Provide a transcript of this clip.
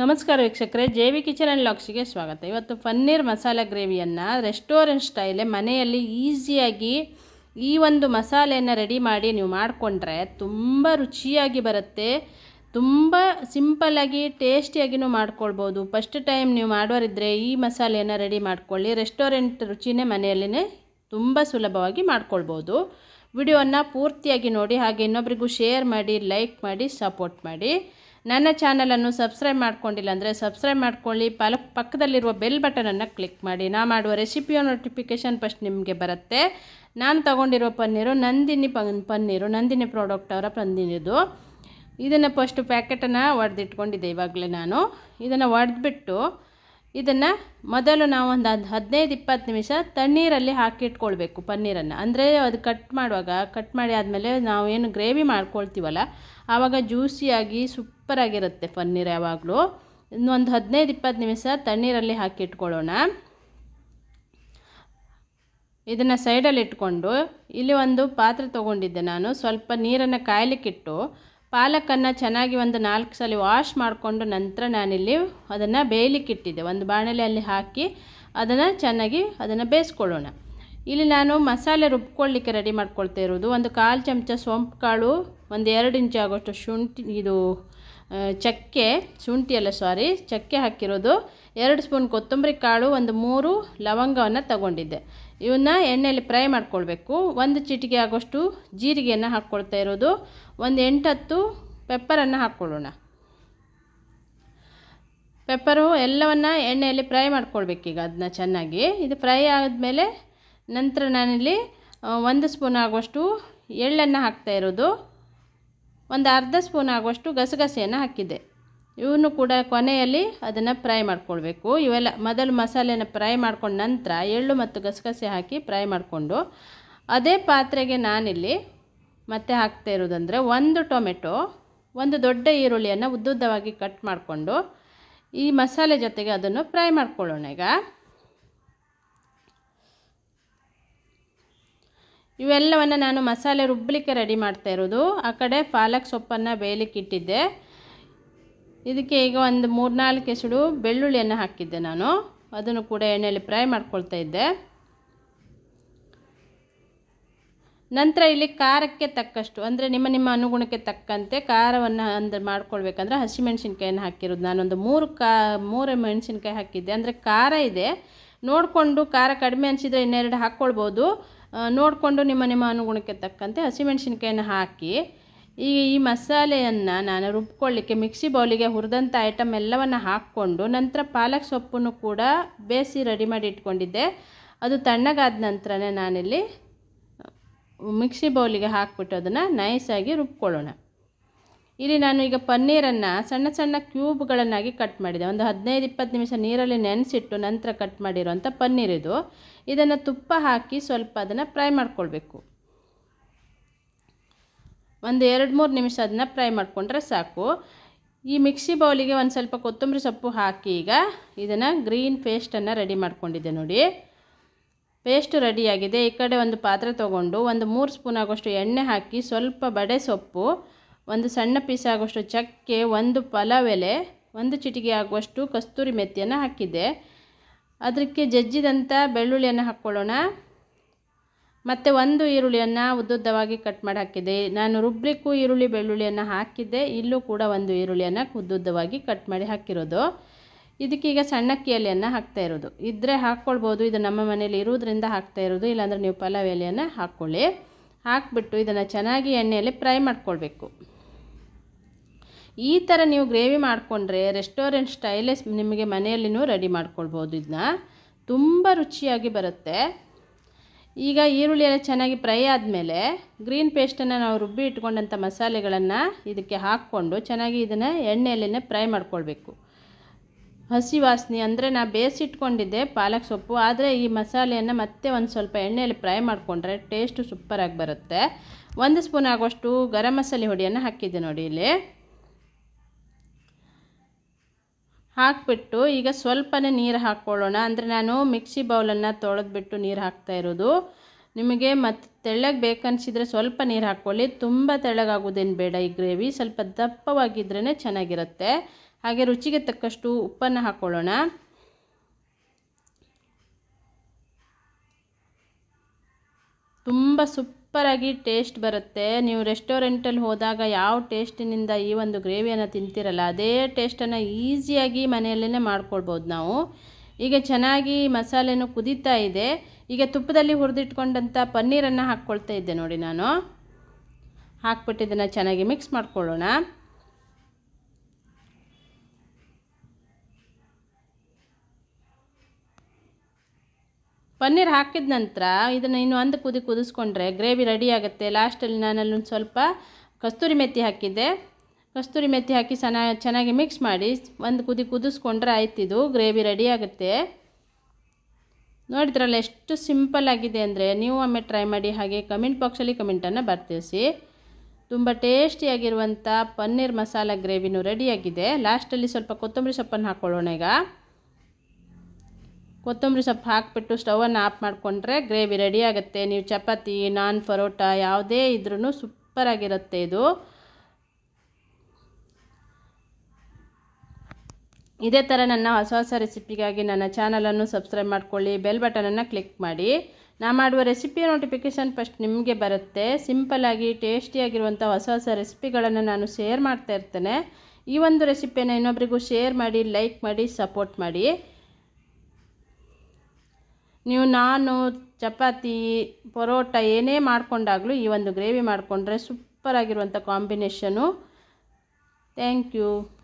ನಮಸ್ಕಾರ ವೀಕ್ಷಕರೇ J V kitchen and ಲಾಕ್ಸಿಗೆ ಸ್ವಾಗತ. ಇವತ್ತು ಪನ್ನೀರ್ ಮಸಾಲೆ ಗ್ರೇವಿಯನ್ನು ರೆಸ್ಟೋರೆಂಟ್ ಸ್ಟೈಲೇ ಮನೆಯಲ್ಲಿ ಈಸಿಯಾಗಿ ಈ ಒಂದು ಮಸಾಲೆಯನ್ನು ರೆಡಿ ಮಾಡಿ ನೀವು ಮಾಡಿಕೊಂಡ್ರೆ ತುಂಬ ರುಚಿಯಾಗಿ ಬರುತ್ತೆ. ತುಂಬ ಸಿಂಪಲ್ಲಾಗಿ ಟೇಸ್ಟಿಯಾಗಿನೂ ಮಾಡ್ಕೊಳ್ಬೋದು. ಫಸ್ಟ್ ಟೈಮ್ ನೀವು ಮಾಡೋರಿದ್ದರೆ ಈ ಮಸಾಲೆಯನ್ನು ರೆಡಿ ಮಾಡ್ಕೊಳ್ಳಿ. ರೆಸ್ಟೋರೆಂಟ್ ರುಚಿನೇ ಮನೆಯಲ್ಲೇ ತುಂಬ ಸುಲಭವಾಗಿ ಮಾಡ್ಕೊಳ್ಬೋದು. ವಿಡಿಯೋವನ್ನು ಪೂರ್ತಿಯಾಗಿ ನೋಡಿ, ಹಾಗೆ ಇನ್ನೊಬ್ರಿಗೂ ಶೇರ್ ಮಾಡಿ, ಲೈಕ್ ಮಾಡಿ, ಸಪೋರ್ಟ್ ಮಾಡಿ. ನನ್ನ ಚಾನಲನ್ನು ಸಬ್ಸ್ಕ್ರೈಬ್ ಮಾಡ್ಕೊಂಡಿಲ್ಲ ಅಂದರೆ ಸಬ್ಸ್ಕ್ರೈಬ್ ಮಾಡ್ಕೊಳ್ಳಿ. ಪಲ ಪಕ್ಕದಲ್ಲಿರುವ ಬೆಲ್ ಬಟನನ್ನು ಕ್ಲಿಕ್ ಮಾಡಿ. ನಾ ಮಾಡುವ ರೆಸಿಪಿಯ ನೋಟಿಫಿಕೇಷನ್ ಫಸ್ಟ್ ನಿಮಗೆ ಬರುತ್ತೆ. ನಾನು ತಗೊಂಡಿರೋ ಪನ್ನೀರು ನಂದಿನಿ ಪನ್ ಪನ್ನೀರು, ನಂದಿನಿ ಪ್ರಾಡಕ್ಟ್ ಅವರ ಪನ್ನೀರಿದು. ಇದನ್ನು ಫಸ್ಟು ಪ್ಯಾಕೆಟನ್ನು ಒಡೆದಿಟ್ಕೊಂಡಿದ್ದೆ ಇವಾಗಲೇ ನಾನು. ಇದನ್ನು ಒಡೆದ್ಬಿಟ್ಟು ಇದನ್ನು ಮೊದಲು ನಾವು ಒಂದು ಹದ್, ಹದಿನೈದು, ಇಪ್ಪತ್ತು ನಿಮಿಷ ತಣ್ಣೀರಲ್ಲಿ ಹಾಕಿಟ್ಕೊಳ್ಬೇಕು ಪನ್ನೀರನ್ನು. ಅಂದರೆ ಅದು ಕಟ್ ಮಾಡುವಾಗ ಕಟ್ ಮಾಡಿ ಆದಮೇಲೆ ನಾವು ಏನು ಗ್ರೇವಿ ಮಾಡ್ಕೊಳ್ತೀವಲ್ಲ, ಆವಾಗ ಜ್ಯೂಸಿಯಾಗಿ ಸೂಪರಾಗಿರುತ್ತೆ ಪನ್ನೀರ್ ಯಾವಾಗಲೂ. ಇನ್ನೊಂದು ಹದಿನೈದು, ಇಪ್ಪತ್ತು ನಿಮಿಷ ತಣ್ಣೀರಲ್ಲಿ ಹಾಕಿಟ್ಕೊಳ್ಳೋಣ. ಇದನ್ನು ಸೈಡಲ್ಲಿ ಇಟ್ಕೊಂಡು, ಇಲ್ಲಿ ಒಂದು ಪಾತ್ರೆ ತೊಗೊಂಡಿದ್ದೆ ನಾನು. ಸ್ವಲ್ಪ ನೀರನ್ನು ಕಾಯಲಿಕ್ಕಿಟ್ಟು ಪಾಲಕನ್ನು ಚೆನ್ನಾಗಿ ಒಂದು ನಾಲ್ಕು ಸಲ ವಾಶ್ ಮಾಡಿಕೊಂಡು ನಂತರ ನಾನಿಲ್ಲಿ ಅದನ್ನು ಬೇಯಲಿಕ್ಕಿಟ್ಟಿದ್ದೆ. ಒಂದು ಬಾಣಲೆಯಲ್ಲಿ ಹಾಕಿ ಅದನ್ನು ಚೆನ್ನಾಗಿ ಅದನ್ನು ಬೇಯಿಸ್ಕೊಳ್ಳೋಣ. ಇಲ್ಲಿ ನಾನು ಮಸಾಲೆ ರುಬ್ಕೊಳ್ಳಿಕ್ಕೆ ರೆಡಿ ಮಾಡ್ಕೊಳ್ತಾ ಇರೋದು. ಒಂದು ಕಾಲು ಚಮಚ ಸೋಂಪು ಕಾಳು, ಒಂದು ಎರಡು ಇಂಚು ಆಗೋಷ್ಟು ಶುಂಠಿ, ಇದು ಚಕ್ಕೆ, ಶುಂಠಿ ಅಲ್ಲ ಸಾರಿ ಚಕ್ಕೆ ಹಾಕಿರೋದು. ಎರಡು ಸ್ಪೂನ್ ಕೊತ್ತಂಬರಿ ಕಾಳು, ಒಂದು ಮೂರು ಲವಂಗವನ್ನು ತಗೊಂಡಿದ್ದೆ. ಇವನ್ನ ಎಣ್ಣೆಯಲ್ಲಿ ಫ್ರೈ ಮಾಡ್ಕೊಳ್ಬೇಕು. ಒಂದು ಚಿಟಿಕೆ ಆಗೋಷ್ಟು ಜೀರಿಗೆಯನ್ನು ಹಾಕ್ಕೊಳ್ತಾ ಇರೋದು. ಒಂದು ಎಂಟತ್ತು ಪೆಪ್ಪರನ್ನು ಹಾಕ್ಕೊಳ್ಳೋಣ. ಪೆಪ್ಪರು ಎಲ್ಲವನ್ನು ಎಣ್ಣೆಯಲ್ಲಿ ಫ್ರೈ ಮಾಡ್ಕೊಳ್ಬೇಕೀಗ ಅದನ್ನ ಚೆನ್ನಾಗಿ. ಇದು ಫ್ರೈ ಆದಮೇಲೆ ನಂತರ ನಾನಿಲ್ಲಿ ಒಂದು ಸ್ಪೂನ್ ಆಗುವಷ್ಟು ಎಳ್ಳನ್ನು ಹಾಕ್ತಾ ಇರೋದು. ಒಂದು ಅರ್ಧ ಸ್ಪೂನ್ ಆಗುವಷ್ಟು ಗಸಗಸೆಯನ್ನು ಹಾಕಿದ್ದೆ ಇವನ್ನು ಕೂಡ ಕೊನೆಯಲ್ಲಿ ಅದನ್ನು ಫ್ರೈ ಮಾಡ್ಕೊಳ್ಬೇಕು. ಇವೆಲ್ಲ ಮೊದಲು ಮಸಾಲೆನ ಫ್ರೈ ಮಾಡ್ಕೊಂಡ ನಂತರ ಎಳ್ಳು ಮತ್ತು ಗಸಗಸೆ ಹಾಕಿ ಫ್ರೈ ಮಾಡಿಕೊಂಡು ಅದೇ ಪಾತ್ರೆಗೆ ನಾನಿಲ್ಲಿ ಮತ್ತೆ ಹಾಕ್ತಾ ಇರೋದಂದರೆ ಒಂದು ಟೊಮೆಟೊ, ಒಂದು ದೊಡ್ಡ ಈರುಳ್ಳಿಯನ್ನು ಉದ್ದುದ್ದವಾಗಿ ಕಟ್ ಮಾಡಿಕೊಂಡು ಈ ಮಸಾಲೆ ಜೊತೆಗೆ ಅದನ್ನು ಫ್ರೈ ಮಾಡ್ಕೊಳ್ಳೋಣ ಈಗ. ಇವೆಲ್ಲವನ್ನು ನಾನು ಮಸಾಲೆ ರುಬ್ಬಲಿಕ್ಕೆ ರೆಡಿ ಮಾಡ್ತಾ ಇರೋದು. ಆ ಕಡೆ ಪಾಲಕ್ ಸೊಪ್ಪನ್ನು ಬೇಯಲಿಕ್ಕೆ ಇಟ್ಟಿದ್ದೆ. ಇದಕ್ಕೆ ಈಗ ಒಂದು ಮೂರ್ನಾಲ್ಕು ಎಸಡು ಬೆಳ್ಳುಳ್ಳಿಯನ್ನು ಹಾಕಿದ್ದೆ ನಾನು. ಅದನ್ನು ಕೂಡ ಎಣ್ಣೆಯಲ್ಲಿ ಫ್ರೈ ಮಾಡ್ಕೊಳ್ತಾ ಇದ್ದೆ. ನಂತರ ಇಲ್ಲಿ ಖಾರಕ್ಕೆ ತಕ್ಕಷ್ಟು, ಅಂದರೆ ನಿಮ್ಮ ನಿಮ್ಮ ಅನುಗುಣಕ್ಕೆ ತಕ್ಕಂತೆ ಖಾರವನ್ನು ಅಂದರೆ ಮಾಡ್ಕೊಳ್ಬೇಕಂದ್ರೆ ಹಸಿಮೆಣ್ಸಿನ್ಕಾಯನ್ನು ಹಾಕಿರೋದು. ನಾನೊಂದು ಮೂರು ಕಾ, ಮೂರು ಮೆಣಸಿನ್ಕಾಯಿ ಹಾಕಿದ್ದೆ. ಅಂದರೆ ಖಾರ ಇದೆ. ನೋಡಿಕೊಂಡು ಖಾರ ಕಡಿಮೆ ಅನಿಸಿದರೆ ಇನ್ನೆರಡು ಹಾಕ್ಕೊಳ್ಬೋದು. ನೋಡಿಕೊಂಡು ನಿಮ್ಮ ನಿಮ್ಮ ಅನುಗುಣಕ್ಕೆ ತಕ್ಕಂತೆ ಹಸಿಮೆಣ್ಸಿನ್ಕಾಯನ್ನು ಹಾಕಿ ಈ ಈ ಮಸಾಲೆಯನ್ನು ನಾನು ರುಬ್ಕೊಳ್ಳಿಕ್ಕೆ ಮಿಕ್ಸಿ ಬೌಲಿಗೆ ಹುರಿದಂಥ ಐಟಮ್ ಎಲ್ಲವನ್ನು ಹಾಕ್ಕೊಂಡು ನಂತರ ಪಾಲಕ್ ಸೊಪ್ಪನ್ನು ಕೂಡ ಬೇಯಿಸಿ ರೆಡಿ ಮಾಡಿ ಇಟ್ಕೊಂಡಿದ್ದೆ. ಅದು ತಣ್ಣಗಾದ ನಂತರನೇ ನಾನಿಲ್ಲಿ ಮಿಕ್ಸಿ ಬೌಲಿಗೆ ಹಾಕ್ಬಿಟ್ಟು ಅದನ್ನು ನೈಸಾಗಿ ರುಬ್ಕೊಳ್ಳೋಣ. ಇಲ್ಲಿ ನಾನು ಈಗ ಪನ್ನೀರನ್ನು ಸಣ್ಣ ಸಣ್ಣ ಕ್ಯೂಬ್ಗಳನ್ನಾಗಿ ಕಟ್ ಮಾಡಿದೆ. ಒಂದು ಹದಿನೈದು ಇಪ್ಪತ್ತು ನಿಮಿಷ ನೀರಲ್ಲಿ ನೆನೆಸಿಟ್ಟು ನಂತರ ಕಟ್ ಮಾಡಿರೋಂಥ ಪನ್ನೀರಿದು. ಇದನ್ನು ತುಪ್ಪ ಹಾಕಿ ಸ್ವಲ್ಪ ಅದನ್ನು ಫ್ರೈ ಮಾಡ್ಕೊಳ್ಬೇಕು. ಒಂದು ಎರಡು ಮೂರು ನಿಮಿಷ ಅದನ್ನ ಫ್ರೈ ಮಾಡಿಕೊಂಡ್ರೆ ಸಾಕು. ಈ ಮಿಕ್ಸಿ ಬೌಲಿಗೆ ಒಂದು ಸ್ವಲ್ಪ ಕೊತ್ತಂಬರಿ ಸೊಪ್ಪು ಹಾಕಿ ಈಗ ಇದನ್ನು ಗ್ರೀನ್ ಪೇಸ್ಟನ್ನು ರೆಡಿ ಮಾಡ್ಕೊಂಡಿದ್ದೆ ನೋಡಿ. ಪೇಸ್ಟ್ ರೆಡಿಯಾಗಿದೆ ಈ ಕಡೆ ಒಂದು ಪಾತ್ರೆ ತೊಗೊಂಡು ಒಂದು ಮೂರು ಸ್ಪೂನ್ ಆಗೋಷ್ಟು ಎಣ್ಣೆ ಹಾಕಿ ಸ್ವಲ್ಪ ಬಡೆ ಸೊಪ್ಪು, ಒಂದು ಸಣ್ಣ ಪೀಸ್ ಆಗುವಷ್ಟು ಚಕ್ಕೆ, ಒಂದು ಪಲಾವ್ ಎಲೆ, ಒಂದು ಚಿಟಿಕೆ ಆಗುವಷ್ಟು ಕಸ್ತೂರಿ ಮೆತ್ತಿಯನ್ನು ಹಾಕಿದ್ದೆ. ಅದಕ್ಕೆ ಜಜ್ಜಿದಂಥ ಬೆಳ್ಳುಳ್ಳಿಯನ್ನು ಹಾಕ್ಕೊಳ್ಳೋಣ ಮತ್ತು ಒಂದು ಈರುಳ್ಳಿಯನ್ನು ಉದ್ದುದ್ದವಾಗಿ ಕಟ್ ಮಾಡಿ ಹಾಕಿದ್ದೆ ನಾನು ರುಬ್ಲಿಕ್ಕೂ ಈರುಳ್ಳಿ ಬೆಳ್ಳುಳ್ಳಿಯನ್ನು ಹಾಕಿದ್ದೆ. ಇಲ್ಲೂ ಕೂಡ ಒಂದು ಈರುಳ್ಳಿಯನ್ನು ಉದ್ದುದ್ದವಾಗಿ ಕಟ್ ಮಾಡಿ ಹಾಕಿರೋದು. ಇದಕ್ಕೀಗ ಸಣ್ಣಕ್ಕಿ ಎಲೆಯನ್ನು ಹಾಕ್ತಾ ಇರೋದು. ಇದ್ದರೆ ಹಾಕ್ಕೊಳ್ಬೋದು ಇದು ನಮ್ಮ ಮನೇಲಿ ಇರೋದ್ರಿಂದ ಹಾಕ್ತಾ ಇರೋದು. ಇಲ್ಲಾಂದರೆ ನೀವು ಪಲಾವ್ ಎಲೆಯನ್ನು ಹಾಕ್ಕೊಳ್ಳಿ ಹಾಕ್ಬಿಟ್ಟು ಇದನ್ನು ಚೆನ್ನಾಗಿ ಎಣ್ಣೆಯಲ್ಲಿ ಫ್ರೈ ಮಾಡ್ಕೊಳ್ಬೇಕು. ಈ ಥರ ನೀವು ಗ್ರೇವಿ ಮಾಡಿಕೊಂಡ್ರೆ ರೆಸ್ಟೋರೆಂಟ್ ಸ್ಟೈಲೇ ನಿಮಗೆ ಮನೆಯಲ್ಲಿನೂ ರೆಡಿ ಮಾಡ್ಕೊಳ್ಬೋದು. ಇದನ್ನ ತುಂಬ ರುಚಿಯಾಗಿ ಬರುತ್ತೆ. ಈಗ ಈರುಳ್ಳಿ ಎಲ್ಲ ಚೆನ್ನಾಗಿ ಫ್ರೈ ಆದಮೇಲೆ ಗ್ರೀನ್ ಪೇಸ್ಟನ್ನು ನಾವು ರುಬ್ಬಿ ಇಟ್ಕೊಂಡಂಥ ಮಸಾಲೆಗಳನ್ನು ಇದಕ್ಕೆ ಹಾಕ್ಕೊಂಡು ಚೆನ್ನಾಗಿ ಇದನ್ನು ಎಣ್ಣೆಯಲ್ಲೇ ಫ್ರೈ ಮಾಡ್ಕೊಳ್ಬೇಕು. ಹಸಿ ವಾಸನೆ ಅಂದರೆ ನಾ ಬೇಯಿಸಿಟ್ಕೊಂಡಿದ್ದೆ ಪಾಲಕ್ ಸೊಪ್ಪು, ಆದರೆ ಈ ಮಸಾಲೆಯನ್ನು ಮತ್ತೆ ಒಂದು ಸ್ವಲ್ಪ ಎಣ್ಣೆಯಲ್ಲಿ ಫ್ರೈ ಮಾಡಿಕೊಂಡ್ರೆ ಟೇಸ್ಟು ಸೂಪರಾಗಿ ಬರುತ್ತೆ. ಒಂದು ಸ್ಪೂನ್ ಆಗುವಷ್ಟು ಗರಂ ಮಸಾಲೆ ಹುಡಿಯನ್ನು ಹಾಕಿದ್ದೆ ನೋಡಿ ಇಲ್ಲಿ. ಹಾಕಿಬಿಟ್ಟು ಈಗ ಸ್ವಲ್ಪನೇ ನೀರು ಹಾಕ್ಕೊಳ್ಳೋಣ. ಅಂದರೆ ನಾನು ಮಿಕ್ಸಿ ಬೌಲನ್ನು ತೊಳೆದ್ಬಿಟ್ಟು ನೀರು ಹಾಕ್ತಾ ಇರೋದು. ನಿಮಗೆ ಮತ್ತು ತೆಳ್ಳಗೆ ಬೇಕನ್ಸಿದ್ರೆ ಸ್ವಲ್ಪ ನೀರು ಹಾಕ್ಕೊಳ್ಳಿ. ತುಂಬ ತೆಳ್ಳಗಾಗೋದೇನು ಬೇಡ ಈ ಗ್ರೇವಿ. ಸ್ವಲ್ಪ ದಪ್ಪವಾಗಿದ್ರೇ ಚೆನ್ನಾಗಿರುತ್ತೆ. ಹಾಗೆ ರುಚಿಗೆ ತಕ್ಕಷ್ಟು ಉಪ್ಪನ್ನು ಹಾಕ್ಕೊಳ್ಳೋಣ. ತುಂಬ ಸೂಪರಾಗಿ ಟೇಸ್ಟ್ ಬರುತ್ತೆ. ನೀವು ರೆಸ್ಟೋರೆಂಟಲ್ಲಿ ಹೋದಾಗ ಯಾವ ಟೇಸ್ಟಿನಿಂದ ಈ ಒಂದು ಗ್ರೇವಿಯನ್ನು ತಿಂತಿರಲ್ಲ, ಅದೇ ಟೇಸ್ಟನ್ನು ಈಸಿಯಾಗಿ ಮನೆಯಲ್ಲೇ ಮಾಡ್ಕೊಳ್ಬೋದು ನಾವು. ಈಗ ಚೆನ್ನಾಗಿ ಮಸಾಲೆನೂ ಕುದೀತಾ ಇದೆ. ಈಗ ತುಪ್ಪದಲ್ಲಿ ಹುರಿದಿಟ್ಕೊಂಡಂಥ ಪನ್ನೀರನ್ನು ಹಾಕ್ಕೊಳ್ತಾ ಇದ್ದೆ ನೋಡಿ ನಾನು. ಹಾಕ್ಬಿಟ್ಟು ಇದನ್ನು ಚೆನ್ನಾಗಿ ಮಿಕ್ಸ್ ಮಾಡ್ಕೊಳ್ಳೋಣ. ಪನ್ನೀರ್ ಹಾಕಿದ ನಂತರ ಇದನ್ನು ಇನ್ನು ಒಂದು ಕುದಿ ಕುದಿಸ್ಕೊಂಡ್ರೆ ಗ್ರೇವಿ ರೆಡಿ ಆಗುತ್ತೆ. ಲಾಸ್ಟಲ್ಲಿ ನಾನಲ್ಲಿ ಒಂದು ಸ್ವಲ್ಪ ಕಸ್ತೂರಿ ಮೆತ್ತಿ ಹಾಕಿದ್ದೆ. ಕಸ್ತೂರಿ ಮೆತ್ತಿ ಹಾಕಿ ಚೆನ್ನಾಗಿ ಚೆನ್ನಾಗಿ ಮಿಕ್ಸ್ ಮಾಡಿ ಒಂದು ಕುದಿ ಕುದಿಸ್ಕೊಂಡ್ರೆ ಆಯ್ತಿದು ಗ್ರೇವಿ ರೆಡಿ ಆಗುತ್ತೆ. ನೋಡಿದ್ರಲ್ಲ ಎಷ್ಟು ಸಿಂಪಲ್ ಆಗಿದೆ ಅಂದರೆ ನೀವು ಒಮ್ಮೆ ಟ್ರೈ ಮಾಡಿ ಹಾಗೆ ಕಮೆಂಟ್ ಬಾಕ್ಸಲ್ಲಿ ಕಮೆಂಟನ್ನು ಬರ್ತಿಸಿ ತುಂಬ ಟೇಸ್ಟಿಯಾಗಿರುವಂಥ ಪನ್ನೀರ್ ಮಸಾಲ ಗ್ರೇವಿನೂ ರೆಡಿಯಾಗಿದೆ ಲಾಸ್ಟಲ್ಲಿ ಸ್ವಲ್ಪ ಕೊತ್ತಂಬರಿ ಸೊಪ್ಪನ್ನು ಹಾಕ್ಕೊಳ್ಳೋಣ ಈಗ. ಕೊತ್ತಂಬರಿ ಸೊಪ್ಪು ಹಾಕಿಬಿಟ್ಟು ಸ್ಟವನ್ನು ಆಫ್ ಮಾಡಿಕೊಂಡ್ರೆ ಗ್ರೇವಿ ರೆಡಿ ಆಗುತ್ತೆ. ನೀವು ಚಪಾತಿ, ನಾನ್ ಪರೋಟ ಯಾವುದೇ ಇದ್ರೂ ಸೂಪರಾಗಿರುತ್ತೆ ಇದು. ಇದೇ ಥರ ನನ್ನ ಹೊಸ ಹೊಸ ರೆಸಿಪಿಗಾಗಿ ನನ್ನ ಚಾನಲನ್ನು ಸಬ್ಸ್ಕ್ರೈಬ್ ಮಾಡ್ಕೊಳ್ಳಿ, ಬೆಲ್ ಬಟನನ್ನು ಕ್ಲಿಕ್ ಮಾಡಿ. ನಾ ಮಾಡುವ ರೆಸಿಪಿಯ ನೋಟಿಫಿಕೇಷನ್ ಫಸ್ಟ್ ನಿಮಗೆ ಬರುತ್ತೆ. ಸಿಂಪಲ್ಲಾಗಿ ಟೇಸ್ಟಿಯಾಗಿರುವಂಥ ಹೊಸ ಹೊಸ ರೆಸಿಪಿಗಳನ್ನು ನಾನು ಶೇರ್ ಮಾಡ್ತಾ ಇರ್ತೇನೆ. ಈ ಒಂದು ರೆಸಿಪಿಯನ್ನು ಇನ್ನೊಬ್ರಿಗೂ ಶೇರ್ ಮಾಡಿ, ಲೈಕ್ ಮಾಡಿ, ಸಪೋರ್ಟ್ ಮಾಡಿ. ನೀವು ನಾನು ಚಪಾತಿ ಪರೋಟ ಏನೇ ಮಾಡಿಕೊಂಡಾಗಲೂ ಈ ಒಂದು ಗ್ರೇವಿ ಮಾಡಿಕೊಂಡ್ರೆ ಸೂಪರಾಗಿರುವಂಥ ಕಾಂಬಿನೇಷನು. Thank you.